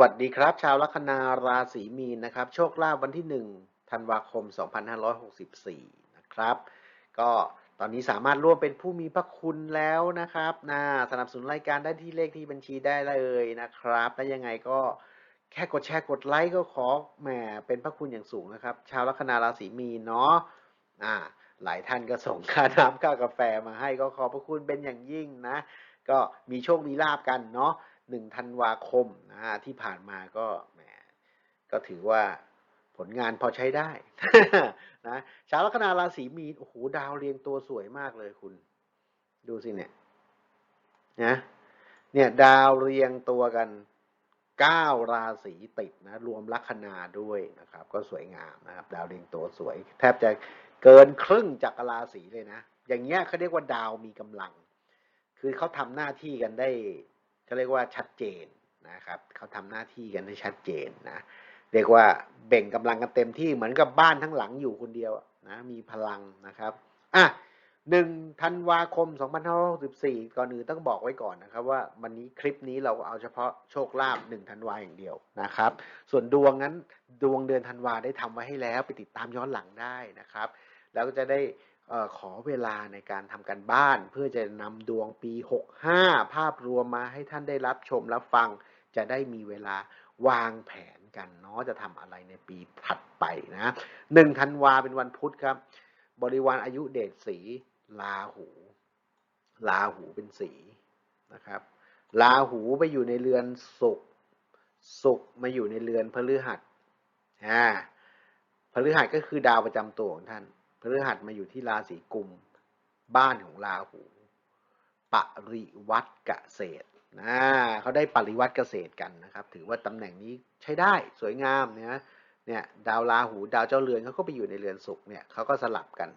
วัสดีครับ ชาวลัคนาราศีมีนนะครับ โชคลาภวันที่1ธันวาคม 2564 นะครับ ก็ตอนนี้สามารถร่วมเป็นผู้มีพระคุณแล้วนะครับนะสนับสนุนรายการได้ที่เลขที่บัญชีได้เลยนะครับและยังไงก็แค่กดแชร์กดไลค์ก็ขอแหมเป็นพระคุณอย่างสูงนะครับ ชาวลัคนาราศีมีนเนาะอ่าหลายท่านก็ส่งค่าน้ำค่ากาแฟมาให้ก็ขอบพระคุณเป็นอย่างยิ่งนะ ก็มีโชคมีลาบกันเนาะ หนึ่งธันวาคมนะฮะที่ผ่านมาก็แหมก็ถือว่าผลงานพอใช้ได้นะชาวลัคนาราศีมีนโอ้โหดาวเรียงตัวสวยมากเลยคุณ ดูสิเนี่ยนะเนี่ยดาวเรียงตัวกันเก้าราศีติดนะรวมลัคนาด้วยนะครับ ก็สวยงามนะครับ ดาวเรียงตัวสวย แทบจะเกินครึ่งจากราศีเลยนะ อย่างเงี้ยเขาเรียกว่าดาวมีกำลัง คือเขาทำหน้าที่กันได้ เขาเรียกว่าชัดเจนนะครับเขาทำหน้าที่กันได้ชัดเจนนะเรียกว่าเบ่งกำลังกันเต็มที่เหมือนกับบ้านทั้งหลังอยู่คนเดียวนะมีพลังนะครับอะหนึ่งธันวาคม 2564 ก่อนอื่นต้องบอกไว้ก่อนนะครับว่าวันนี้คลิปนี้เราเอาเฉพาะโชคลาภหนึ่งธันวาอย่างเดียวนะครับ ส่วนดวงนั้นดวงเดือนธันวาได้ทำไว้ให้แล้วไปติดตามย้อนหลังได้นะครับ แล้วก็จะได้ ออขอเวลาในการทำการบ้าน เพื่อจะนำดวงปี 65 ภาพรวมมาให้ท่านได้รับชมรับฟัง จะได้มีเวลาวางแผนกันเนาะจะทำอะไรในปีถัดไปนะหนึ่งธันวาเป็นวันพุธครับ บริวารอายุเดชสีลาหู ลาหูเป็นสีนะครับลาหูไปอยู่ในเรือนศุกร์ศุกร์มาอยู่ในเรือนพฤหัสอ่าพฤหัสก็คือดาวประจำตัวของท่าน พฤหัสมาอยู่ที่ราศีกุม บ้านของราหู ปริวัติเกษตรนะเขาได้ปริวัติเกษตรกันนะครับ ถือว่าตำแหน่งนี้ใช้ได้สวยงามเนี่ยเนี่ยดาวราหูดาวเจ้าเรือนเขาก็ไปอยู่ในเรือนศุกร์เนี่ยเขาก็สลับกัน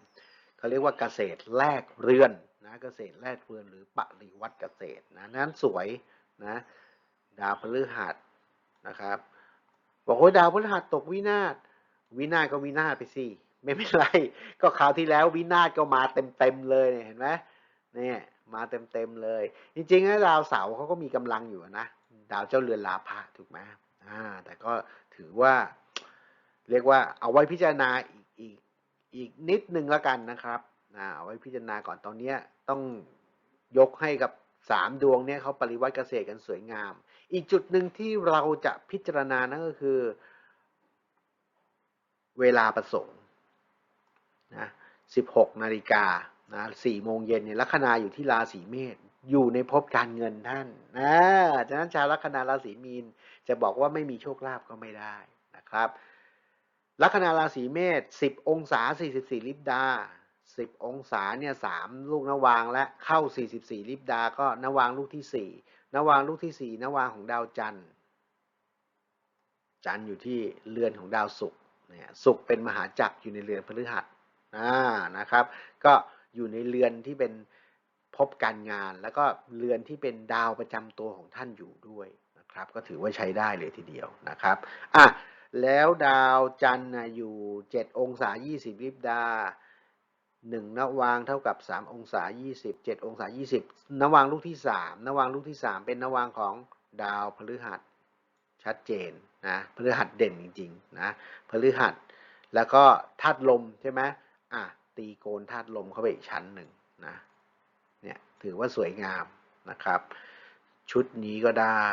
เขาเรียกว่าเกษตรแลกเรือนนะเกษตรแลกเรือนหรือปริวัติเกษตรนะนั้นสวยนะดาวพฤหัสนะครับบอกว่าดาวพฤหัสตกวินาศวินาศก็วินาศไปสิ ไม่เป็นไร ก็คราวที่แล้ววินาศก็มาเต็มเต็มๆเลยเนี่ยเห็นไหมเนี่ยมาเต็มเต็มๆเลย จริงๆนะดาวเสาร์เขาก็มีกำลังอยู่นะดาวเจ้าเรือนลาภะถูกไหมอ่า แต่ก็ถือว่า เรียกว่าเอาไว้พิจารณาอีกอีกอีกนิดนึงแล้วกันนะครับอ่าเอาไว้พิจารณาก่อนตอนเนี้ยต้องยกให้กับสามดวงเนี่ยเขาปริวัติเกษตรกันสวยงาม อีกจุดหนึ่งที่เราจะพิจารณานั่นก็คือ เวลาประสงค์ นะ16นาฬิกานะ4โมงเย็นเนี่ยลัคนาอยู่ที่ราศีเมษอยู่ในภพการเงินท่านนะฉะนั้นชาวลัคนาราศีมีนจะบอกว่าไม่มีโชคลาภก็ไม่ได้นะครับลัคนาราศีเมษ10 องศา 44 ลิบดา 10 องศาเนี่ย3ลูกนวางและเข้า 44 ลิบดา ก็นวางลูกที่ 4นวางลูกที่ 4นวางของดาวจันทร์ จันทร์อยู่ที่เรือนของดาวศุกร์เนี่ยศุกร์เป็นมหาจักรอยู่ในเรือนพฤหัส อ่านะครับ ก็อยู่ในเรือนที่เป็นพบการงาน แล้วก็เรือนที่เป็นดาวประจำตัวของท่านอยู่ด้วยนะครับ ก็ถือว่าใช้ได้เลยทีเดียวนะครับอะแล้วดาวจันทร์น่ะอยู่ 7 องศา 20 ลิบดา1นวางเท่ากับ 3 องศา 20 7 องศา 20นวางลูกที่ 3นวางลูกที่ 3 เป็นนวางของดาวพฤหัสชัดเจนนะพฤหัสเด่นจริงๆนะพฤหัส แล้วก็ธาตุลมใช่ไหม อะตีโกนธาตุลมเข้าไปอีกชั้นหนึ่งนะเนี่ยถือว่าสวยงามนะครับ ชุดนี้ก็ได้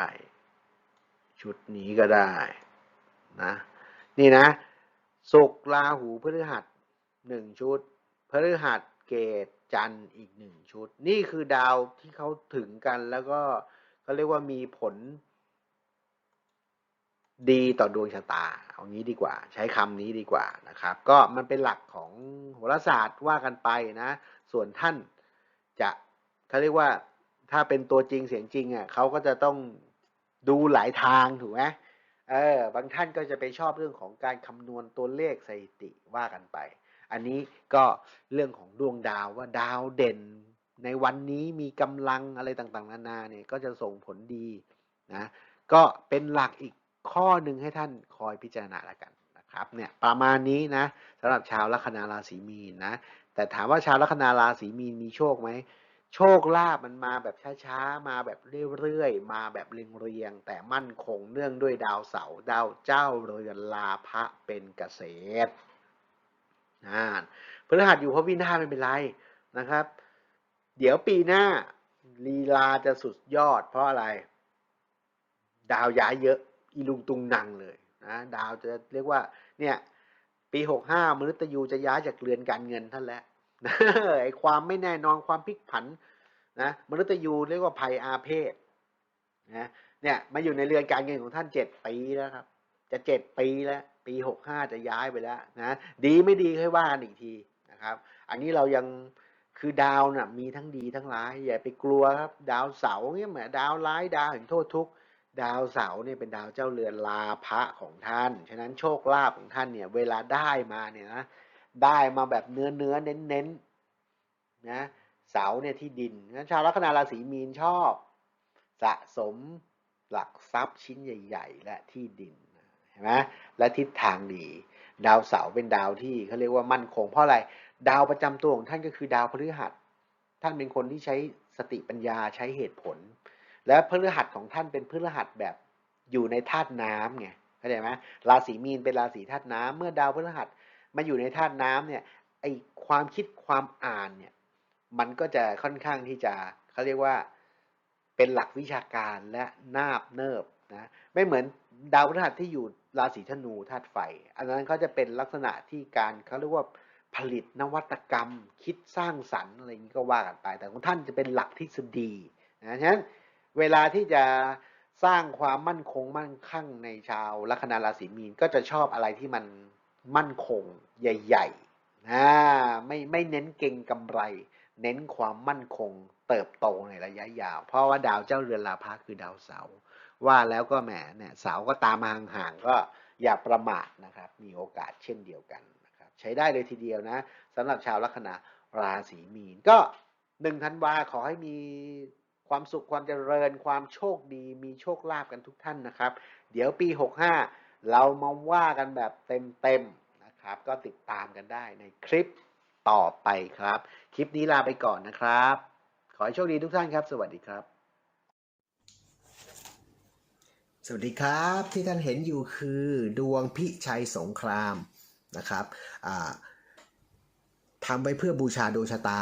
ชุดนี้ก็ได้นะนี่นะศุกร์ราหูพฤหัสหนึ่งชุดพฤหัสเกตจันทร์อีกหนึ่งชุด นี่คือดาวที่เขาถึงกันแล้วก็เขาเรียกว่ามีผล ดีต่อดวงชะตา เอางี้ดีกว่า ใช้คำนี้ดีกว่านะครับ ก็มันเป็นหลักของ โหราศาสตร์ว่ากันไปนะ ส่วนท่านจะเขาเรียกว่าถ้าเป็นตัวจริงเสียงจริงอะเขาก็จะต้องดูหลายทางถูกไหมเออบางท่านก็จะไปชอบเรื่องของการคำนวณตัวเลขสถิติว่ากันไป อันนี้ก็เรื่องของดวงดาวว่าดาวเด่นในวันนี้มีกำลังอะไรต่างๆ นานาเนี่ยก็จะส่งผลดีนะก็เป็นหลักอีกข้อหนึ่งให้ท่านคอยพิจารณาแล้วกัน ครับเนี่ยประมาณนี้นะสำหรับชาวลัคนาราศีมีนนะแต่ถามว่าชาวลัคนาราศีมีนมีโชคไหมโชคลาภมันมาแบบช้าๆ มาแบบเรื่อยๆ มาแบบเรียงๆ แต่มั่นคงเนื่องด้วยดาวเสาร์ดาวเจ้าเรือนลาภะเป็นเกษตรอ่าพฤหัสอยู่พระวินาศไม่เป็นไรนะครับ เดี๋ยวปีหน้าลีลาจะสุดยอด เพราะอะไร ดาวย้ายเยอะ อีลุงตุงนังเลยนะดาวจะเรียกว่า เนี่ยปีหกห้ามฤตยูจะย้ายจากเรือนการเงินท่านแล้วไอ้ความไม่แน่นอนความพลิกผันนะมฤตยูเรียกว่าภัยอาเพศนะเนี่ยมาอยู่ในเรือนการเงินของท่านเจ็ดปีแล้วครับ จะเจ็ดปีแล้ว ปีหกห้าจะย้ายไปแล้วนะดีไม่ดีค่อยว่ากันอีกทีนะครับ อันนี้เรายังคือดาวน่ะมีทั้งดีทั้งร้ายอย่าไปกลัวครับ ดาวเสาร์เนี่ยเหมือนดาวร้ายดาวแห่งโทษทุกข์ ดาวเสาเนี่ยเป็นดาวเจ้าเรือนลาภะของท่าน ฉะนั้นโชคลาภของท่านเนี่ย เวลาได้มาเนี่ยนะ ได้มาแบบเนื้อเนื้อเน้นเน้นนะ เสาเนี่ยที่ดินงั้นชาวลัคนาราศีมีนชอบ สะสมหลักทรัพย์ชิ้นใหญ่ ๆ และที่ดินเห็นไหมและทิศทางดี ดาวเสาเป็นดาวที่เขาเรียกว่ามั่นคงเพราะอะไร ดาวประจำตัวของท่านก็คือดาวพฤหัส ท่านเป็นคนที่ใช้สติปัญญาใช้เหตุผล และพฤหัสของท่านเป็นพฤหัสแบบอยู่ในธาตุน้ำไงเข้าใจไหมราศีมีนเป็นราศีธาตุน้ำเมื่อดาวพฤหัสมาอยู่ในธาตุน้ำเนี่ยไอความคิดความอ่านเนี่ยมันก็จะค่อนข้างที่จะเขาเรียกว่าเป็นหลักวิชาการและนาบเนิบนะไม่เหมือนดาวพฤหัสที่อยู่ราศีธนูธาตุไฟ อันนั้นเขาจะเป็นลักษณะที่การเขาเรียกว่าผลิตนวัตกรรม คิดสร้างสรรค์อะไรอย่างนี้ก็ว่ากันไป แต่ของท่านจะเป็นหลักทฤษฎีนะฉะนั้น เวลาที่จะสร้างความมั่นคงมั่นคั่งในชาวลัคนาราศีมีนก็จะชอบอะไรที่มันมั่นคงใหญ่ๆนะไม่ไม่เน้นเก่งกำไร เน้นความมั่นคงเติบโตในระยะยาว เพราะว่าดาวเจ้าเรือนลาภะคือดาวเสาร์ว่าแล้วก็แหมเนี่ยเสาก็ตามมาห่างๆก็อย่าประมาทนะครับ มีโอกาสเช่นเดียวกันนะครับ ใช้ได้เลยทีเดียวนะสำหรับชาวลัคนาราศีมีนก็หนึ่งธันวาขอให้มี ความสุขความเจริญความโชคดี มีโชคลาภกันทุกท่านนะครับ เดี๋ยวปี 65 เรามาว่ากันแบบเต็มๆนะครับ ก็ติดตามกันได้ในคลิปต่อไปครับ คลิปนี้ลาไปก่อนนะครับ ขอให้โชคดีทุกท่านครับ สวัสดีครับ สวัสดีครับที่ท่านเห็นอยู่คือดวงพิชัยสงครามนะครับทำไว้เพื่อบูชาดวงชะตา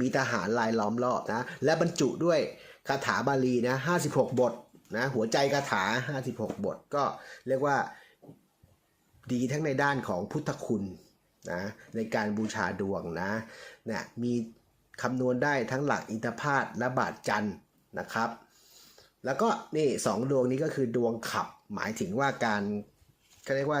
มีทหารลายล้อมรอบนะ และบรรจุด้วยคาถาบาลีนะ56 บทนะหัวใจคาถา 56 บท ก็เรียกว่าดีทั้งในด้านของพุทธคุณนะในการบูชาดวงนะเนี่ยมีคำนวณได้ทั้งหลักอินทพาตและบาทจันนะครับ แล้วก็นี่สองดวงนี้ก็คือดวงขับหมายถึงว่าการเขาเรียกว่า